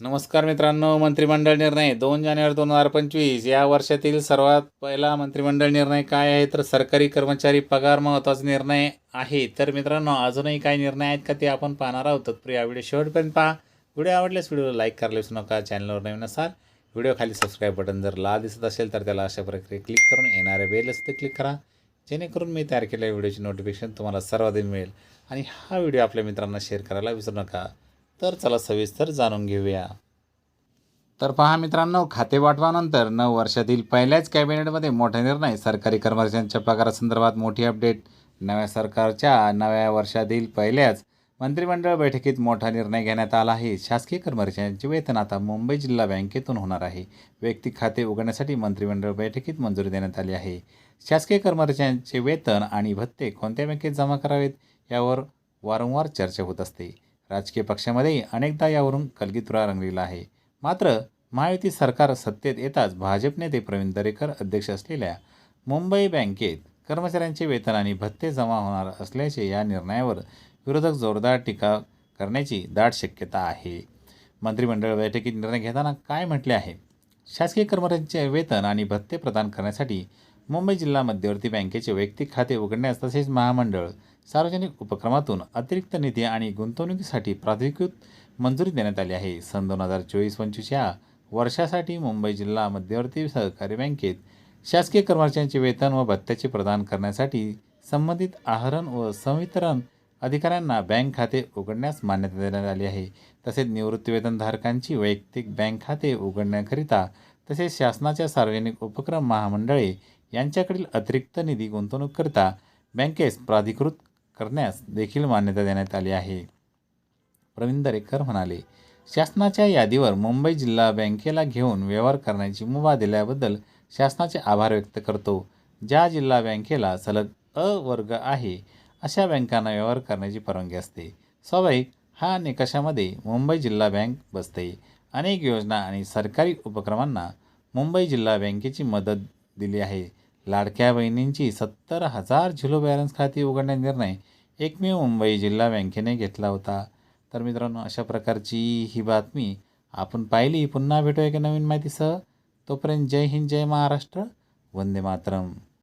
नमस्कार मित्रांनो मंत्रिमंडळ निर्णय दोन जानेवारी दोन हजार पंचवीस. या वर्षातील सर्वात पहिला मंत्रिमंडळ निर्णय काय आहे? तर सरकारी कर्मचारी पगार महत्त्वाचा निर्णय आहे. तर मित्रांनो अजूनही काही निर्णय आहेत का ते आपण पाहणार आहोत. तत्पूर्वी या व्हिडिओ शेवटपर्यंत पहा. व्हिडिओ आवडल्यास व्हिडिओला लाईक करायला विसरू नका चॅनलवर नवीन असाल व्हिडिओ खाली सबस्क्राईब बटन जर लाल दिसत असेल तर त्याला अशा प्रकारे क्लिक करून येणाऱ्या बेल असते क्लिक करा. जेणेकरून मी तयार केलेल्या व्हिडिओची नोटिफिकेशन तुम्हाला सर्वाधिक मिळेल. आणि हा व्हिडिओ आपल्या मित्रांना शेअर करायला विसरू नका. तर चला सविस्तर जाणून घेऊया. तर पहा मित्रांनो खाते वाटवानंतर नऊ वर्षातील पहिल्याच कॅबिनेटमध्ये मोठा निर्णय. सरकारी कर्मचाऱ्यांच्या पगारासंदर्भात मोठी अपडेट. नव्या सरकारच्या नव्या वर्षातील पहिल्याच मंत्रिमंडळ बैठकीत मोठा निर्णय घेण्यात आला आहे. शासकीय कर्मचाऱ्यांचे वेतन आता मुंबई जिल्हा बँकेतून होणार आहे. वैयक्तिक खाते उघडण्यासाठी मंत्रिमंडळ बैठकीत मंजुरी देण्यात आली आहे. शासकीय कर्मचाऱ्यांचे वेतन आणि भत्ते कोणत्या बँकेत जमा करावेत यावर वारंवार चर्चा होत असते. राजकीय पक्षामध्येही अनेकदा यावरून कलगीतुरा रंगलेला आहे. मात्र महायुती सरकार सत्तेत येताच भाजप नेते प्रवीण दरेकर अध्यक्ष असलेल्या मुंबई बँकेत कर्मचाऱ्यांचे वेतन आणि भत्ते जमा होणार असल्याचे या निर्णयावर विरोधक जोरदार टीका करण्याची दाट शक्यता आहे. मंत्रिमंडळ बैठकीत निर्णय घेताना काय म्हटले आहे? शासकीय कर्मचाऱ्यांचे वेतन आणि भत्ते प्रदान करण्यासाठी मुंबई जिल्हा मध्यवर्ती बँकेचे वैयक्तिक खाते उघडण्यास तसेच महामंडळ सार्वजनिक उपक्रमातून अतिरिक्त निधी आणि गुंतवणुकीसाठी प्राधिकृत मंजुरी देण्यात आली आहे. सन दोन हजार चोवीस पंचवीस या वर्षासाठी मुंबई जिल्हा मध्यवर्ती सहकारी बँकेत शासकीय कर्मचाऱ्यांचे वेतन व भत्त्याचे प्रदान करण्यासाठी संबंधित आहरण व संवितरण अधिकाऱ्यांना बँक खाते उघडण्यास मान्यता देण्यात आली आहे. तसेच निवृत्तीवेतनधारकांची वैयक्तिक बँक खाते उघडण्याकरिता तसेच शासनाच्या सार्वजनिक उपक्रम महामंडळे यांच्याकडील अतिरिक्त निधी गुंतवणूककरिता बँकेस प्राधिकृत करण्यास देखील मान्यता देण्यात आली आहे. प्रवीण दरेकर म्हणाले शासनाच्या यादीवर मुंबई जिल्हा बँकेला घेऊन व्यवहार करण्याची मुभा दिल्याबद्दल शासनाचे आभार व्यक्त करतो. ज्या जिल्हा बँकेला सलग अ वर्ग आहे अशा बँकांना व्यवहार करण्याची परवानगी असते. स्वाभाविक हा निकषामध्ये मुंबई जिल्हा बँक बसते. अनेक योजना आणि सरकारी उपक्रमांना मुंबई जिल्हा बँकेची मदत दिली आहे. लाडक्या बहिणींची सत्तर हजार झिरो बॅलन्स खाती उघडण्याचा निर्णय एकमेव मुंबई जिल्हा बँकेने घेतला होता. तर मित्रांनो अशा प्रकारची ही बातमी आपण पाहिली. पुन्हा भेटू एका नवीन माहितीसह. तोपर्यंत जय हिंद जय महाराष्ट्र. वंदे मातरम.